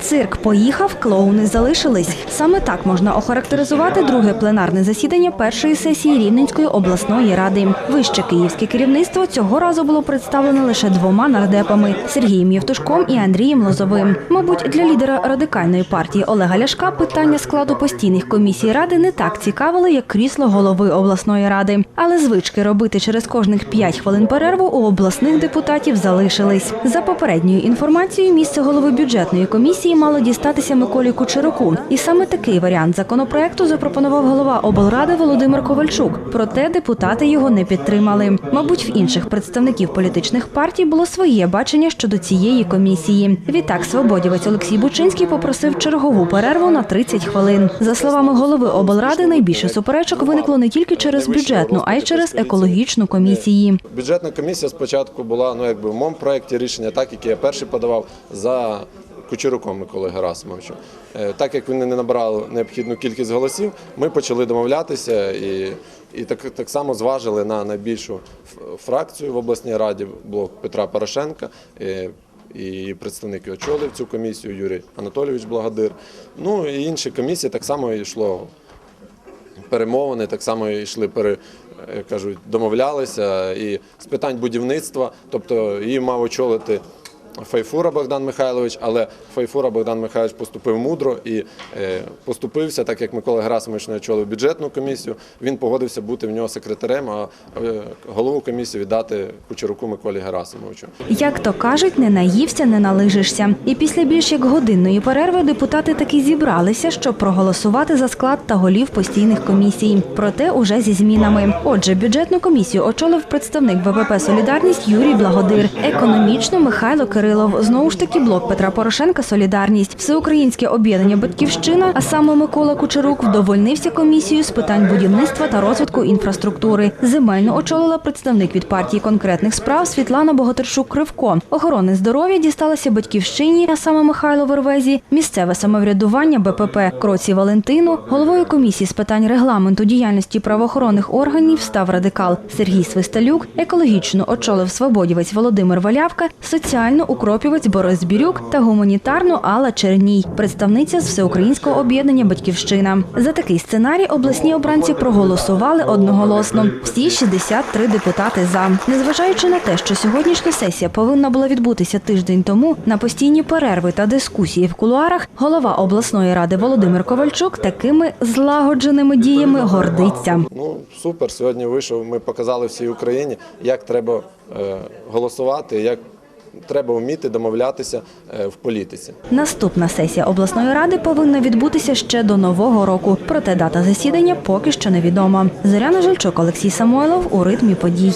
Цирк поїхав, клоуни залишились. Саме так можна охарактеризувати друге пленарне засідання першої сесії Рівненської обласної ради. Вище київське керівництво цього разу було представлено лише двома нардепами Сергієм Євтушком і Андрієм Лозовим. Мабуть, для лідера радикальної партії Олега Ляшка питання складу постійних комісій ради не так цікавило, як крісло голови обласної ради. Але звички робити через кожних 5 хвилин перерву у обласних депутатів залишились. За попередньою інформацією, місце голови бюджетної комісії мало дістатися Миколі Кучеруку. І саме такий варіант законопроекту запропонував голова облради Володимир Ковальчук. Проте депутати його не підтримали. Мабуть, в інших представників політичних партій було своє бачення щодо цієї комісії. Відтак, свободівець Олексій Бучинський попросив чергову перерву на 30 хвилин. За словами голови облради, найбільше суперечок виникло не тільки через бюджетну, а й через екологічну комісії. Бюджетна комісія спочатку була ну якби в моєму проєкті рішення, так як я перший подавав за Кучеруком Миколи Герасимовичем. Е, Так як вони не набрали необхідну кількість голосів, ми почали домовлятися і, і так, так само зважили на найбільшу фракцію в обласній раді блок Петра Порошенка. Е, І представник його очолив цю комісію Юрій Анатолійович Благодир. Ну і інші комісії так само йшло перемовини, так само йшли пере, кажуть, домовлялися і з питань будівництва. Тобто її мав очолити Файфура Богдан Михайлович, але Файфура Богдан Михайлович поступив мудро і е, поступився, так як Микола Герасимович не очолив бюджетну комісію. Він погодився бути в нього секретарем, а е, голову комісії віддати Кучеруку Миколі Герасимовичу. Як то кажуть, не наївся, не налижишся. І після більш як годинної перерви депутати таки зібралися, щоб проголосувати за склад та голів постійних комісій. Проте уже зі змінами. Отже, бюджетну комісію очолив представник ВВП Солідарність Юрій Благодир, економічно Михайло Кирилов. Знову ж таки, блок Петра Порошенка Солідарність, всеукраїнське об'єднання Батьківщина, а саме Микола Кучерук вдовольнився комісією з питань будівництва та розвитку інфраструктури. Земельно очолила представник від партії конкретних справ Світлана Богатирчук Кривко. Охорони здоров'я дісталася батьківщині, а саме Михайло Вервезі, місцеве самоврядування БПП Кроці Валентину, головою комісії з питань регламенту діяльності правоохоронних органів став радикал Сергій Свисталюк, екологічно очолив свободівець Володимир Валявка, соціально укропівець Борис Бірюк та гуманітарно Алла Черній, представниця з всеукраїнського об'єднання Батьківщина. За такий сценарій обласні обранці проголосували одноголосно. Всі 63 депутати за. Незважаючи на те, що сьогоднішня сесія повинна була відбутися тиждень тому, на постійні перерви та дискусії в кулуарах, голова обласної ради Володимир Ковальчук такими злагодженими діями гордиться. Ну супер. Сьогодні вийшов. Ми показали всій Україні, як треба е, голосувати, як треба вміти домовлятися е, в політиці. Наступна сесія обласної ради повинна відбутися ще до нового року. Проте дата засідання поки що невідома. Зоряна Жильчук, Олексій Самойлов у ритмі подій.